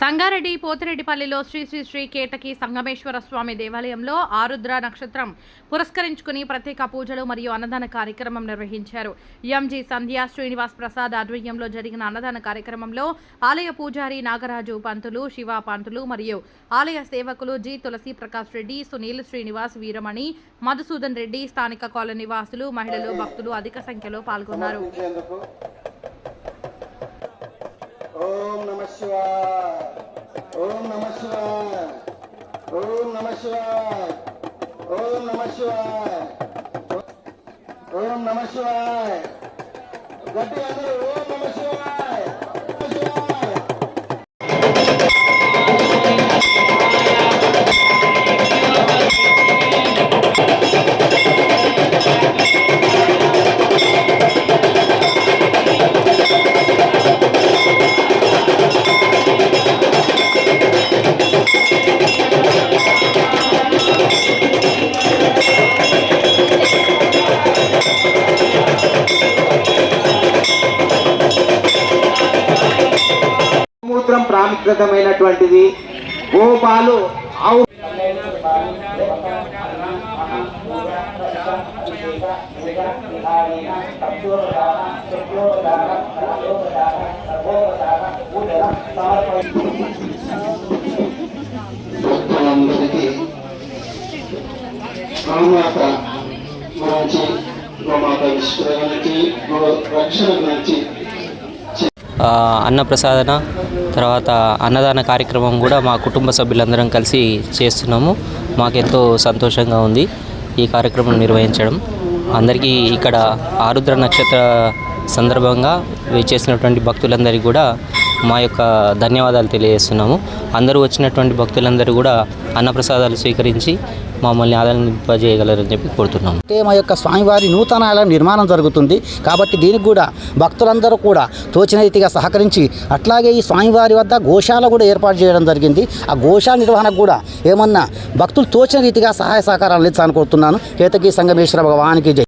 సంగారెడ్డి పోతిరెడ్డిపల్లిలో శ్రీ శ్రీ శ్రీ కేటకి సంగమేశ్వర స్వామి దేవాలయంలో ఆరుద్ర నక్షత్రం పురస్కరించుకుని ప్రత్యేక పూజలు మరియు అన్నదాన కార్యక్రమం నిర్వహించారు. ఎంజీ సంధ్య శ్రీనివాస్ ప్రసాద్ ఆధ్వర్యంలో జరిగిన అన్నదాన కార్యక్రమంలో ఆలయ పూజారి నాగరాజు పంతులు శివ పంతులు మరియు ఆలయ సేవకులు జి తులసి ప్రకాష్ రెడ్డి సునీల్ శ్రీనివాస్ వీరమణి మధుసూదన్ రెడ్డి స్థానిక కాలనీ వాసులు మహిళలు భక్తులు అధిక సంఖ్యలో పాల్గొన్నారు. ఓం నమ శివాయ. ఓం నమ శివాయ. ఓం నమ శివాయ. ఓం నమ శివాయ. గట్టి అందరూ ప్రాముఖ్యతమైనటువంటిది గోపాలు ఆవు గోమాత గురించి గోమాత విశ్వ గురించి గో రక్షణ గురించి ఆ, అన్నప్రసాదన. తర్వాత అన్నదాన కార్యక్రమం కూడా మా కుటుంబ సభ్యులందరం కలిసి చేస్తున్నాము. మాకెంతో సంతోషంగా ఉంది ఈ కార్యక్రమం నిర్వహించడం. అందరికీ ఇక్కడ ఆరుద్ర నక్షత్ర సందర్భంగా చేసినటువంటి భక్తులందరికీ కూడా మా యొక్క ధన్యవాదాలు తెలియజేస్తున్నాము. అందరూ వచ్చినటువంటి భక్తులందరూ కూడా అన్నప్రసాదాలు స్వీకరించి మమ్మల్ని ఆదరింపజేయగలరని చెప్పి కోరుతున్నాము అంటే మా యొక్క స్వామివారి నూతన ఆలయం నిర్మాణం జరుగుతుంది. కాబట్టి దీనికి కూడా భక్తులందరూ కూడా తోచిన రీతిగా సహకరించి అట్లాగే ఈ స్వామివారి వద్ద గోశాల కూడా ఏర్పాటు చేయడం జరిగింది. ఆ గోశాల నిర్వహణకు కూడా ఏమన్నా భక్తులు తోచిన రీతిగా సహాయ సహకారాలు అందించాలని కోరుతున్నాను. కేతకి సంగమేశ్వర భగవానికి జై.